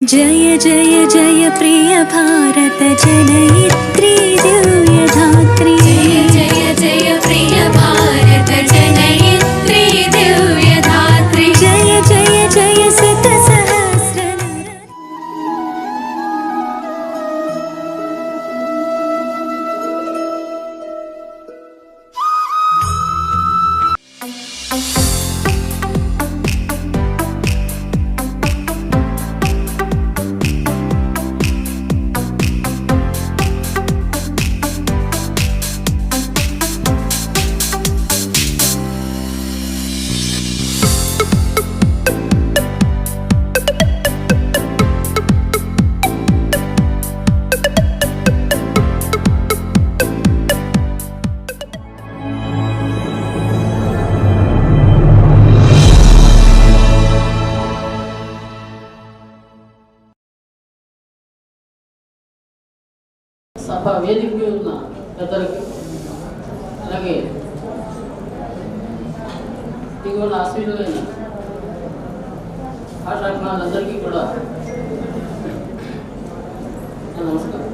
जय जय जय प्रिय भारत जनयित्री दिव्यधात्री సభ వేదిక ఉన్న పెద్దలకి అలాగే దిగువన ఆశీనులైన భాషాభిమానులందరికీ కూడా నమస్కారం.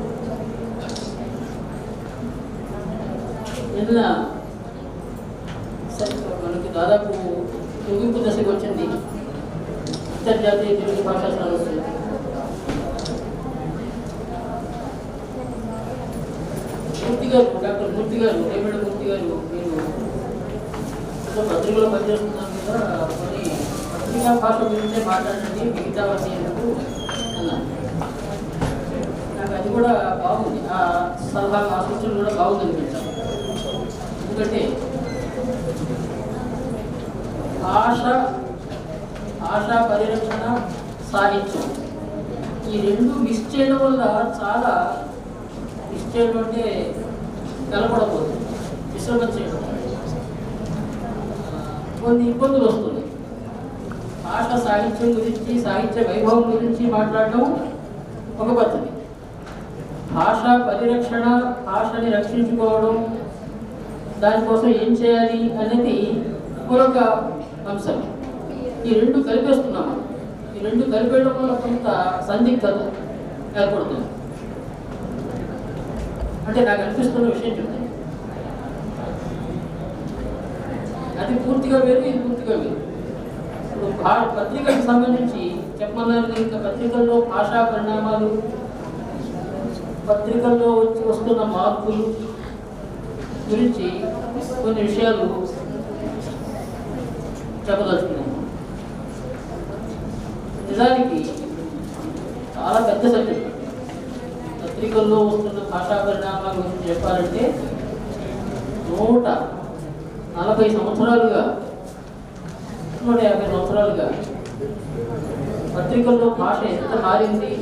నిన్న మనకి దాదాపు ముగింపు దశకు వచ్చింది. అంతర్జాతీయ తెలుగు భాషా సదస్సు మూర్తి గారు డాక్టర్ మూర్తి గారు రేపటి మూర్తి గారు మీరు పత్రికలో పనిచేస్తున్నారు కదా మరి పత్రికా భాష గురించే మాట్లాడండి మిగతావన్నీ ఎందుకు అన్నారు నాకు అది కూడా బాగుంది. ఆ సలహా ఆలోచన కూడా బాగుంది అనిపించాను ఎందుకంటే భాష భాషా పరిరక్షణ సాహిత్యం ఈ రెండు మిస్ చేయడం వల్ల చాలా మిస్ చేయడం అంటే నిలబడకూడదు డిస్టర్బెన్స్ చేయడం. కొన్ని ఇబ్బందులు వస్తున్నాయి. భాష సాహిత్యం గురించి సాహిత్య వైభవం గురించి మాట్లాడడం ఒక పద్ధతి. భాష పరిరక్షణ భాషని రక్షించుకోవడం దానికోసం ఏం చేయాలి అనేది మరొక అంశం. ఈ రెండు కలిపేస్తున్నాం ఈ రెండు కలిపేయడం వల్ల కొంత సందిగ్ధత ఏర్పడుతుంది. అంటే నాకు అనిపిస్తున్న విషయం చెప్తాను అది పూర్తిగా వేరు ఇది పూర్తిగా వేరు. ఇప్పుడు భా పత్రికలకు సంబంధించి చెప్పమన్నారు కనుక ఇంకా పత్రికల్లో భాషా పరిణామాలు పత్రికల్లో వచ్చి వస్తున్న మార్పులు గురించి కొన్ని విషయాలు చెప్పదలుచుకున్నాను నిజానికి చాలా పెద్ద సబ్జెక్ట్. పత్రికల్లో వస్తున్న భాషా పరిణామాల గురించి చెప్పాలంటే నూట నలభై సంవత్సరాలుగా నూట యాభై సంవత్సరాలుగా పత్రికల్లో భాష ఎంత మారింది?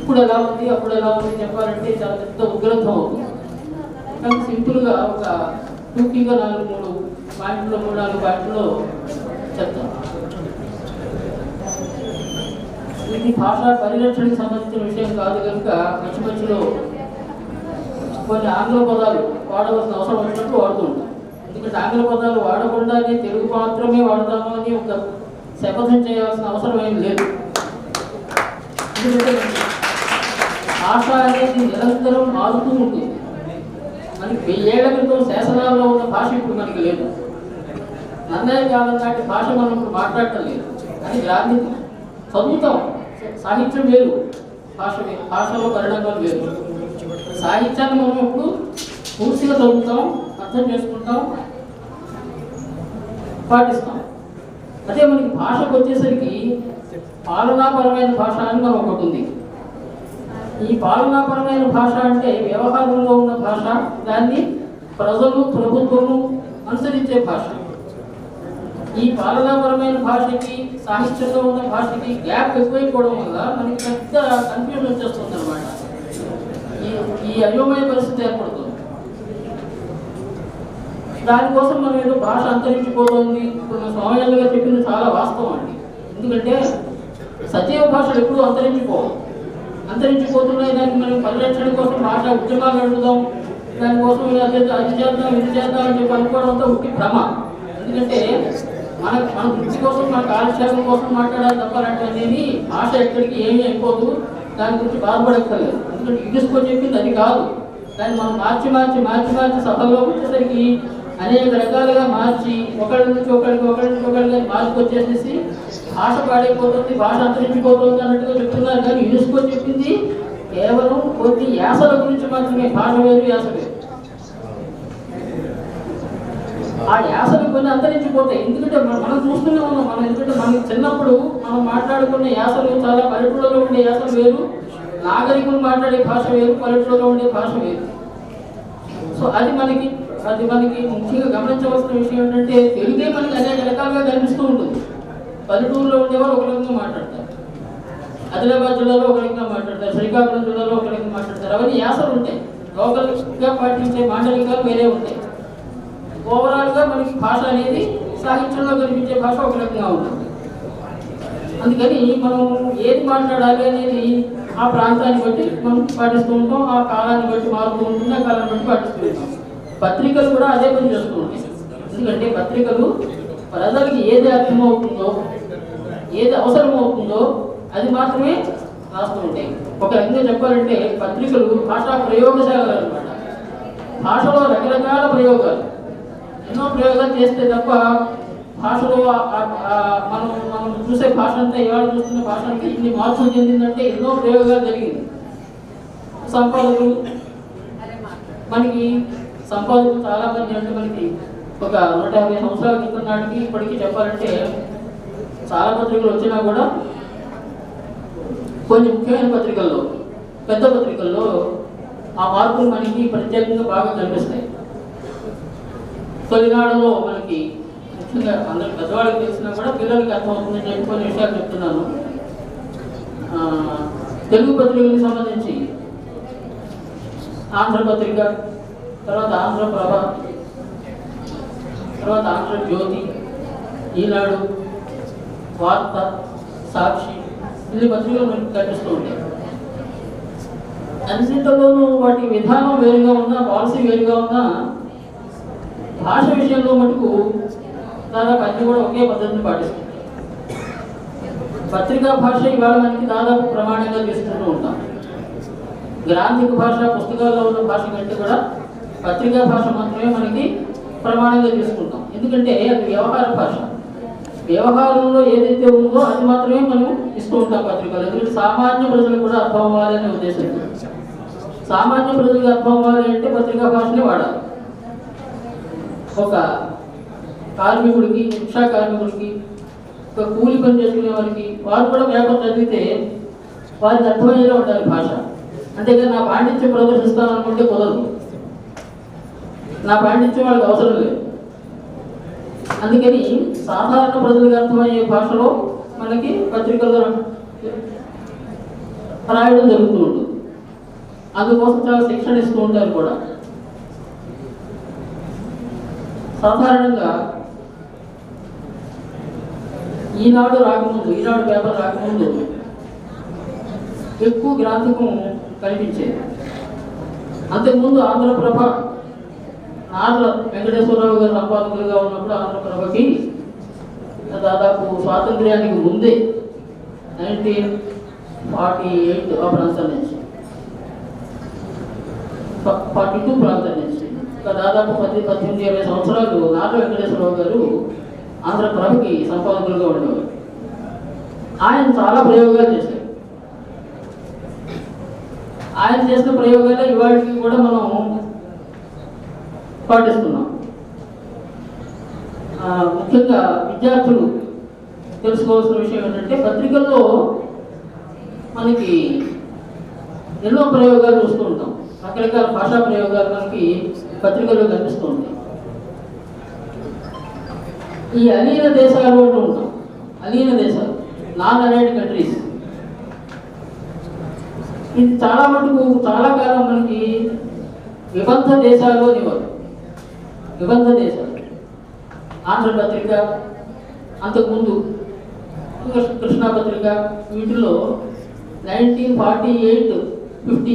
ఇప్పుడు ఎలా ఉంది? అప్పుడు ఎలా ఉంది? చెప్పాలంటే చాలా పెద్ద ఉగ్రత్వం అవుతుంది కానీ సింపుల్గా ఒక టూకీగా నాలుగు మూడు పాయింట్లో మూడు నాలుగు పాయింట్లో చెప్తాం. ఇది భాష పరిరక్షణకు సంబంధించిన విషయం కాదు కనుక మంచి మధ్యలో కొన్ని ఆంగ్ల పదాలు వాడవలసిన అవసరం వచ్చినప్పుడు వాడుతూ ఉంటాం ఎందుకంటే ఆంగ్ల పదాలు వాడకుండానే తెలుగు మాత్రమే వాడతాము అని ఒక శపథం చేయాల్సిన అవసరం ఏం లేదు. ఎందుకంటే భాష అనేది నిరంతరం మారుతూ ఉంటుంది. మనకి వెయ్యేళ్ళ క్రితం శాసనాల్లో ఉన్న భాష ఇప్పుడు మనకి లేదు. నన్నయ్య కాలం నాటి భాష మనం ఇప్పుడు మాట్లాడటం లేదు. కానీ గ్రామీణ చదువుతాం. సాహిత్యం వేరు. భాష భాషలో పరిణామాలు వేరు. సాహిత్యాన్ని మనం ఇప్పుడు పూర్తిగా చదువుతాం అర్థం చేసుకుంటాం పాటిస్తాం. అదే మనకి భాషకు వచ్చేసరికి పాలనాపరమైన భాష అని మనం ఒకటి ఉంది. ఈ పాలనాపరమైన భాష అంటే వ్యవహారంలో ఉన్న భాష దాన్ని ప్రజలు ప్రభుత్వము అనుసరించే భాష. ఈ పాలనాపరమైన భాషకి సాహిత్యంలో ఉన్న భాషకి గ్యాప్ ఎక్కువైపోవడం వల్ల మనకి పెద్ద కన్ఫ్యూజన్ వచ్చేస్తుంది అనమాట ఈ ఈ అయోమయ పరిస్థితి ఏర్పడుతుంది. దానికోసం మనం ఏదో భాష అంతరించిపోతుంది. ఇప్పుడు మన గారు చెప్పింది చాలా వాస్తవం అండి. ఎందుకంటే సజీవ భాషలు ఎప్పుడూ అంతరించిపోవు. అంతరించిపోతున్నాయి దానికి మనం పరిరక్షణ కోసం భాష ఉద్యమాలు అడుగుదాం దానికోసం అది చేద్దాం ఇది చేద్దాం అని చెప్పి అనుకోవడం అంతా ఉట్టి భ్రమ. ఎందుకంటే మన మన దృష్టి కోసం మన కాలక్షేపం కోసం మాట్లాడాలి తప్ప అనేది ఆశ ఎక్కడికి ఏమీ అయిపోదు. దాని గురించి బాధపడక్కర్లేదు. ఎందుకంటే యుగస్కో చెప్పింది అది కాదు. దాన్ని మనం మార్చి మార్చి మార్చి మార్చి సభలో వచ్చేసరికి అనేక రకాలుగా మార్చి ఒకళ్ళ నుంచి ఒకళ్ళకి ఒకళ్ళ నుంచి ఒకళ్ళకి మార్చుకొచ్చేసేసి భాష పాడైపోతుంది భాష అంతరించిపోతుంది అన్నట్టుగా చెప్తున్నారు. కానీ యునెస్కో చెప్పింది కేవలం కొద్ది యాసల గురించి మాత్రమే భాష వేరు యాస వేరు. ఆ యాసలు కొన్ని అంతరించిపోతాయి. ఎందుకంటే మనం చూస్తూనే ఉన్నాం. మనం ఎందుకంటే మనకి చిన్నప్పుడు మనం మాట్లాడుకునే యాసలు చాలా పల్లెటూళ్ళలో ఉండే యాసలు వేరు. నాగరికులు మాట్లాడే భాష వేరు. పల్లెటూళ్ళలో ఉండే భాష వేరు. సో అది మనకి అది మనకి ముఖ్యంగా గమనించవలసిన విషయం ఏంటంటే తెలుగే మనకి అనేక రకాలుగా కనిపిస్తూ ఉంటుంది. పల్లెటూరులో ఉండేవారు ఒక రకంగా మాట్లాడతారు. ఆదిలాబాద్ జిల్లాలో ఒక రకంగా మాట్లాడతారు. శ్రీకాకుళం జిల్లాలో ఒక రకంగా మాట్లాడతారు. అవన్నీ యాసలు ఉంటాయి. లోకల్గా పాటించే మాండలికాలు వేరే ఉంటాయి. ఓవరాల్గా మనకి భాష అనేది సాహిత్యంలో కనిపించే భాష ఒక రకంగా ఉంటుంది. అందుకని మనం ఏది మాట్లాడాలి అనేది ఆ ప్రాంతాన్ని బట్టి మనం పాటిస్తూ ఉంటాం ఆ కాలాన్ని బట్టి మారుతూ ఉంటుంది ఆ కాలాన్ని బట్టి పాటిస్తూ ఉంటాం. పత్రికలు కూడా అదే పని చేస్తూ ఉంటాయి. ఎందుకంటే పత్రికలు ప్రజలకి ఏది అర్థమవుతుందో ఏది అవసరమవుతుందో అది మాత్రమే రాస్తూ ఉంటాయి. ఒక రకంగా చెప్పాలంటే పత్రికలు భాషా ప్రయోగశాలలు అనమాట భాషలో రకరకాల ప్రయోగాలు. ఎన్నో ప్రయోగాలు చేస్తే తప్ప భాషలో మనం మనం చూసే భాష అంతా ఏవాడు చూస్తున్న భాష అంతా ఇన్ని మార్పులు చెందిందంటే ఎన్నో ప్రయోగాలు జరిగింది సంపాదకులు మనకి సంపాదకులు చాలా మంది అంటే మనకి ఒక నూట యాభై సంవత్సరాల క్రితం నాటికి ఇప్పటికీ చెప్పాలంటే చాలా పత్రికలు వచ్చినా కూడా కొన్ని ముఖ్యమైన పత్రికల్లో పెద్ద పత్రికల్లో ఆ మార్పులు మనకి ప్రత్యేకంగా బాగా కనిపిస్తాయి. తొలినాడులో మనకి ముఖ్యంగా అందరికి పెద్దవాళ్ళకి తెలిసినా కూడా పిల్లలకి అర్థమవుతుందని చెప్పి కొన్ని విషయాలు చెప్తున్నాను. ఆ, తెలుగు పత్రికలకు సంబంధించి ఆంధ్రపత్రిక తర్వాత ఆంధ్రప్రభ తర్వాత ఆంధ్రజ్యోతి ఈనాడు వార్త సాక్షి ఇన్ని పత్రికలు మనకి కనిపిస్తూ ఉంటాయి. అన్నింటిలోనూ వాటి విధానం వేరుగా ఉన్నా పాలసీ వేరుగా ఉన్నా భాష విషయంలో మటుకు దాదాపు అన్ని కూడా ఒకే పద్ధతిని పాటిస్తాయి పత్రికా భాష ఇవాళ మనకి దాదాపు ప్రమాణంగా తీసుకుంటూ ఉంటాం. గ్రాంధిక భాష పుస్తకాల్లో ఉన్న భాష కంటే కూడా పత్రికా భాష మాత్రమే మనకి ప్రమాణంగా తీసుకుంటాం. ఎందుకంటే అది వ్యవహార భాష. వ్యవహారంలో ఏదైతే ఉందో అది మాత్రమే మనం ఇస్తూ ఉంటాం పత్రికలు. ఎందుకంటే సామాన్య ప్రజలకు కూడా అర్థం అవ్వాలనే అనే సామాన్య ప్రజలకు అర్థం అవ్వాలి అంటే పత్రికా భాషనే వాడాలి. ఒక కార్మికుడికి రిక్షా కార్మికుడికి ఒక కూలి పని చేసుకునే వారికి వారు కూడా వ్యాపారం చదివితే వారికి అర్థమయ్యేలా ఉండాలి భాష. అంతేగాని నా పాండిత్యం ప్రదర్శిస్తాను అనుకుంటే కుదరదు. నా పాండిత్యం వాళ్ళకి అవసరం లేదు. అందుకని సాధారణ ప్రజలకు అర్థమయ్యే భాషలో మనకి పత్రికల్లో రాయడం జరుగుతూ ఉంటుంది. అందుకోసం చాలా శిక్షణ ఇస్తూ ఉంటారు కూడా. సాధారణంగా ఈనాడు రాకముందు ఈనాడు పేపర్ రాకముందు ఎక్కువ గ్రాంథికం కనిపించేది. అంతకుముందు ఆంధ్రప్రభ నార్ల వెంకటేశ్వరరావు గారు సంపాదకులుగా ఉన్నప్పుడు ఆంధ్రప్రభకి దాదాపు స్వాతంత్ర్యానికి ముందే నైన్టీన్ ఫార్టీ ఎయిట్ ఆ ప్రాంతం నుంచి. ఫార్టీ టూ ప్రాంతం నుంచి. ఒక దాదాపు పది పద్దెనిమిది ఇరవై సంవత్సరాలు నాట వెంకటేశ్వరరావు గారు ఆంధ్ర ప్రభుకి సంపాదకులుగా ఉండేవారు. ఆయన చాలా ప్రయోగాలు చేశారు. ఆయన చేసిన ప్రయోగాలే ఇవాటికి కూడా మనం పాటిస్తున్నాం. ముఖ్యంగా విద్యార్థులు తెలుసుకోవాల్సిన విషయం ఏంటంటే పత్రికల్లో మనకి ఎన్నో ప్రయోగాలు చూస్తూ ఉంటాం. రకరకాల భాషా ప్రయోగాలు మనకి పత్రికల్లో కనిపిస్తూ ఉంటాయి. ఈ అలీన దేశాలు అంటూ ఉంటాం అలీన దేశాలు నాన్ అలైడ్ కంట్రీస్ ఇది చాలా మటుకు చాలా కాలం మనకి విబంధ దేశాలు అనేవారు విబంధ దేశాలు. ఆంధ్రపత్రిక అంతకుముందు కృష్ణ- కృష్ణా పత్రిక వీటిలో నైన్టీన్ ఫార్టీ ఎయిట్ ఫిఫ్టీ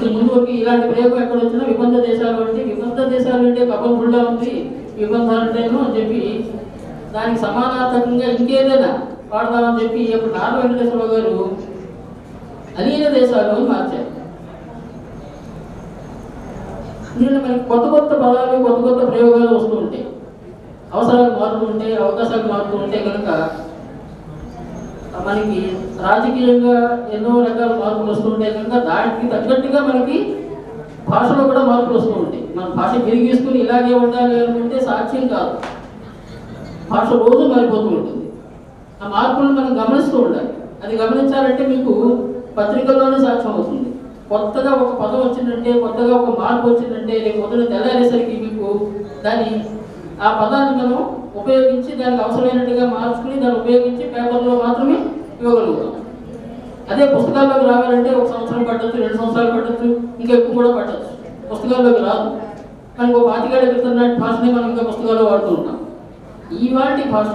అసలు ముందు వరకు ఇలాంటి ప్రయోగం ఎక్కడ వచ్చినా విబంధ దేశాలు అంటే విబంధ దేశాలు అంటే కపం ఫుల్గా ఉంది విబంధాలు అంటేనో అని చెప్పి దానికి సమానార్థకంగా ఇంకేదైనా వాడదామని చెప్పి ఇప్పుడు నాన్న వెంకటేశ్వరరావు గారు అలీన దేశాలు అని మార్చారు మనకి కొత్త కొత్త పదాలు కొత్త కొత్త ప్రయోగాలు వస్తూ ఉంటాయి. అవసరాలు మారుతూ ఉంటాయి అవకాశాలు మారుతూ ఉంటాయి కనుక మనకి రాజకీయంగా ఎన్నో రకాల మార్పులు వస్తూ ఉంటాయి కనుక దానికి తగ్గట్టుగా మనకి భాషలో కూడా మార్పులు వస్తూ ఉంటాయి. మన భాష పెరిగేసుకుని ఇలాగే ఉండాలి అనుకుంటే సాక్ష్యం కాదు. భాష రోజు మారిపోతూ ఉంటుంది. ఆ మార్పులను మనం గమనిస్తూ ఉండాలి. అది గమనించాలంటే మీకు పత్రికల్లోనే సాక్ష్యం అవుతుంది కొత్తగా ఒక పదం వచ్చిందంటే కొత్తగా ఒక మార్పు వచ్చిందంటే రేపు పొద్దున తెల్లారేసరికి మీకు దాన్ని ఆ పదాన్ని మనం ఉపయోగించి దానికి అవసరమైనట్టుగా మార్చుకుని దాన్ని ఉపయోగించి పేపర్లో మాత్రమే ఇవ్వగలుగుతాం. అదే పుస్తకాల్లోకి రావాలంటే ఒక సంవత్సరం పట్టచ్చు రెండు సంవత్సరాలు పట్టచ్చు ఇంకా ఎక్కువ కూడా పట్టచ్చు. పుస్తకాల్లోకి రాదు. మనకు ఒక పాతికేళ్ళ క్రితం నాటి భాషనే మనం ఇంకా పుస్తకాల్లో వాడుతూ ఉంటాం. ఇవాటి భాష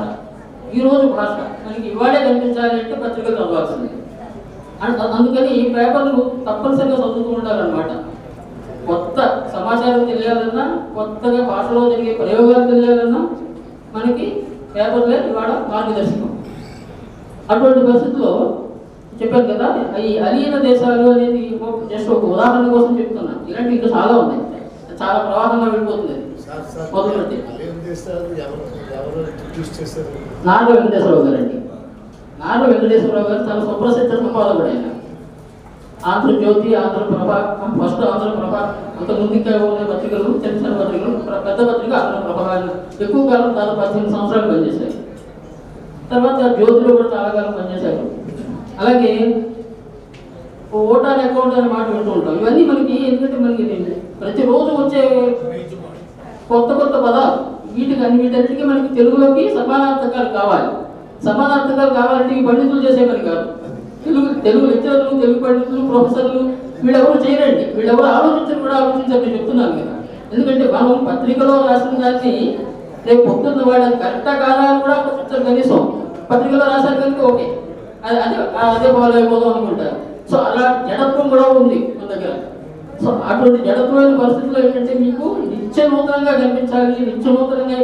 ఈరోజు భాష మనకి ఇవాళే కనిపించాలి అంటే పత్రికలు చదవాల్సింది. అండ్ అందుకని ఈ పేపర్లు తప్పనిసరిగా చదువుతూ ఉండాలన్నమాట. కొత్త సమాచారం తెలియాలన్నా కొత్తగా భాషలో జరిగే ప్రయోగాలు తెలియాలన్నా మనకి పేపర్లే ఇవాళ మార్గదర్శకం. అటువంటి పరిస్థితుల్లో చెప్పాను కదా ఈ అలీన దేశాలు అనేది జస్ట్ ఒక ఉదాహరణ కోసం చెప్తున్నా. ఇలాంటి ఇంకా చాలా ఉన్నాయి. చాలా ప్రవాహంగా వెళ్ళిపోతుంది. నారా వెంకటేశ్వరరావు గారు అండి నారా వెంకటేశ్వరరావు గారు చాలా సుప్రసిద్ధ సంపాదకుడు ఆయన. ఆంధ్రజ్యోతి ఆంధ్రప్రభ ఫస్ట్ ఆంధ్రప్రభ అంత ముందు ఉండే పత్రికలు చిన్న చిన్న పత్రికలు పెద్ద పత్రిక ఆంధ్రప్రభ ప్రభావాలు ఎక్కువ కాలం దాదాపు పద్దెనిమిది సంవత్సరాలు పనిచేశాయి. తర్వాత జ్యోతిలో కూడా చాలా కాలం పనిచేశారు. అలాగే ఓటాన్ అకౌంట్ అనే మాట వింటూ ఉంటాం. ఇవన్నీ మనకి ఎందుకంటే మనకి ప్రతిరోజు వచ్చే కొత్త కొత్త పదాలు వీటికి అన్ని వీటన్నిటికీ మనకి తెలుగులోకి సమానార్థకాలు కావాలి. సమానార్థకాలు కావాలంటే ఈ పండితులు చేసే పని కాదు. తెలుగు తెలుగు లెక్చరర్లు తెలుగు పండితులు ప్రొఫెసర్లు వీళ్ళెవరు చేయరండి. వీళ్ళెవరు ఆలోచించరు కూడా ఆలోచించారు నేను చెప్తున్నాను కదా. ఎందుకంటే మనం పత్రికలో రాసిన దాన్ని రేపు పొద్దున్న వాడు అది కరెక్టా కాదా అని కూడా ఆలోచించారు కనీసం. పత్రికలో రాశారు కనుక ఓకే. అది అదే అదే ఫాలో అయిపోదాం అనుకుంటారు. సో అలా జడత్వం కూడా ఉంది మన దగ్గర. సో అటువంటి జడత్వమైన పరిస్థితుల్లో ఏంటంటే మీకు నిత్య నూతనంగా కనిపించాలి నిత్య నూతనంగా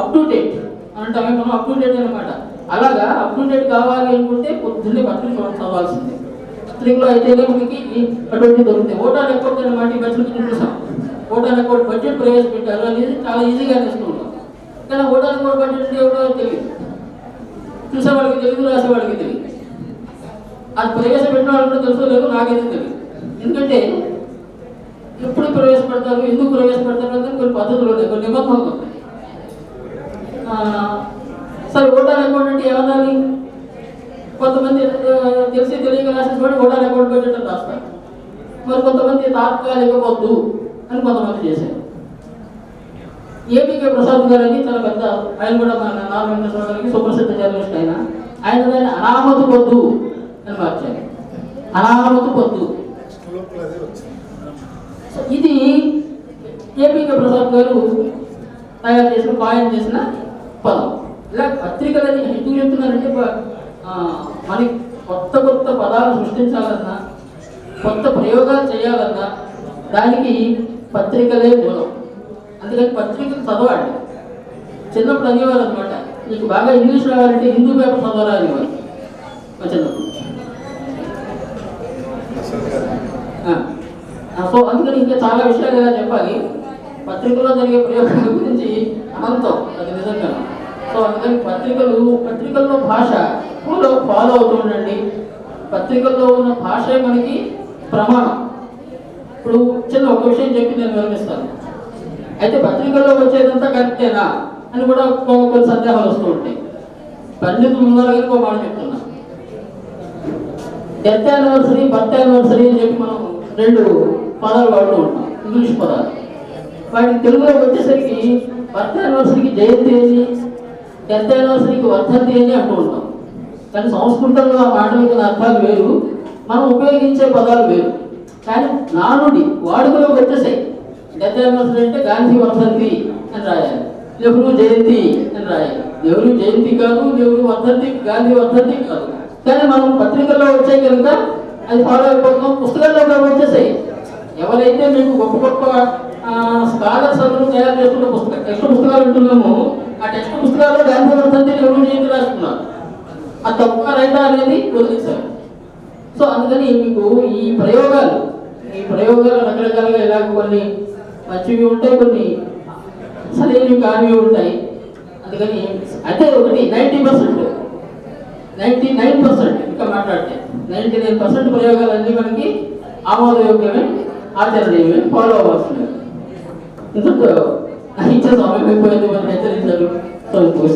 అప్ టు డేట్ అంటే. మనం అప్ టు డేట్ అనమాట అలాగా అప్ టు డేట్ కావాలి అనుకుంటే పొద్దున్నే పత్రిక చూడ- చదవాల్సిందే పత్రికలో అయితేనే మనకి అటువంటి దొరుకుతాయి. ఓటాన్ అకౌంట్ అనమాట మాట బడ్జెట్ చూసాం ఓటాన్ అకౌంట్ బడ్జెట్ ప్రవేశపెట్టారు. అనేది చాలా ఈజీగా తీసుకుంటాం. కానీ ఓటాన్ అకౌంట్ బడ్జెట్ ఎవరో తెలియదు. చూసేవాడికి తెలియదు రాసేవాడికి తెలియదు. అది ప్రవేశపెట్టిన వాళ్ళు కూడా తెలుసో లేదో నాకైతే తెలియదు. ఎందుకంటే ఎప్పుడు ప్రవేశపెడతారు ఎందుకు ప్రవేశపెడతారు అంటే కొన్ని పద్ధతులు ఉన్నాయి కొన్ని నిబంధనలు ఉన్నాయి. సరే ఓటాన్ అకౌంట్ అంటే ఏమనాలి? కొంతమంది తెలిసి తెలియక రాసేటువంటి ఓటాన్ అకౌంట్ పెట్టడం అని రాస్తారు మరి కొంతమంది తాత్కాలిక వద్దు అని కొంతమంది చేశారు. ఏపీకే ప్రసాద్ గారు అని చాలా పెద్ద ఆయన కూడా మన నాలుగు వెంకటేశ్వర గారికి సుప్రసిద్ధ జర్నలిస్ట్ ఆయన. ఆయన దాన్ని అనామతి పొద్దు అని మార్చారు. అనామతి పొద్దు. ఇది ఏపీకే ప్రసాద్ గారు తయారు చేసిన కాయిన్ చేసిన పదం. ఇలా పత్రికలని ఎందుకు చెప్తున్నారంటే మనకి కొత్త కొత్త పదాలు సృష్టించాలన్నా కొత్త ప్రయోగాలు చేయాలన్నా దానికి పత్రికలే మూలం. అందుకని పత్రికలు చదవండి. చిన్నప్పుడు అనేవారు అనమాట నీకు బాగా ఇంగ్లీష్ రావాలంటే హిందూ పేపర్ చదవరా అనేవారు మా చిన్నప్పుడు. సో అందుకని ఇంకా చాలా విషయాలు ఇలా చెప్పాలి. పత్రికల్లో జరిగే ప్రయోగాల గురించి అనంతం అది నిజంగా సో అందుకని పత్రికలు పత్రికల్లో భాష. ఫాలో ఫాలో అవుతూ ఉండండి పత్రికల్లో ఉన్న భాషే మనకి ప్రమాణం. ఇప్పుడు చిన్న ఒక విషయం చెప్పి నేను వివరిస్తాను అయితే పత్రికల్లో వచ్చేదంతా కరెక్టేనా అని కూడా కొన్ని సందేహాలు వస్తూ ఉంటాయి. పండితులు ఉన్నారు కనుక ఒక మాట చెప్తున్నా. డెత్ యానివర్సరీ బర్త్ యానివర్సరీ అని చెప్పి మనం రెండు పదాలు వాడుతూ ఉంటాం. ఇంగ్లీష్ పదాలు. వాటికి తెలుగులో వచ్చేసరికి బర్త్ యానివర్సరీకి జయంతి ఏంటి? డెత్ నీకు వర్ధంతి అని అంటూ ఉంటాం. కానీ సంస్కృతంలో ఆ మాట ఉన్న అర్థాలు వేరు మనం ఉపయోగించే పదాలు వేరు. కానీ నానుడి వాడుకలోకి వచ్చేసాయి. డెత్ యానివర్సరీ అంటే గాంధీ వర్ధంతి అని రాయాలి నెహ్రూ జయంతి అని రాయాలి. నెహ్రూ జయంతి కాదు నెహ్రూ వర్ధంతి గాంధీ వర్ధంతి కాదు. కానీ మనం పత్రికల్లో వచ్చాయి కనుక అది ఫాలో అయిపోతున్నాం పుస్తకాల్లో కూడా వచ్చేసాయి. ఎవరైతే మీకు గొప్ప గొప్ప స్కాలర్స్ అందరూ తయారు చేస్తున్న పుస్తకం ఎక్కడ పుస్తకాలు ఉంటున్నామో ఆ టెక్స్ట్ పుస్తకాల్లో గాంధీ వర్ధంతి ఎవరు జయంతి రాసుకున్నారు. ఆ తప్ప రైతా అనేది వదిలేశారు సో అందుకని మీకు ఈ ప్రయోగాలు ఈ ప్రయోగాలు రకరకాలుగా ఇలా కొన్ని మంచివి ఉంటాయి కొన్ని సరైనవి కానివి ఉంటాయి. అందుకని అంటే ఒకటి ninety percent ninety nine percent ఇంకా మాట్లాడితే నైంటీ నైన్ పర్సెంట్ ప్రయోగాలన్నీ మనకి ఆమోదయోగ్యమే ఆచరణీయమే ఫాలో అవ్వాల్సినవి ఇంత आईच्याच ऑनलाईन पहिले मला काहीतरी झालं संतोष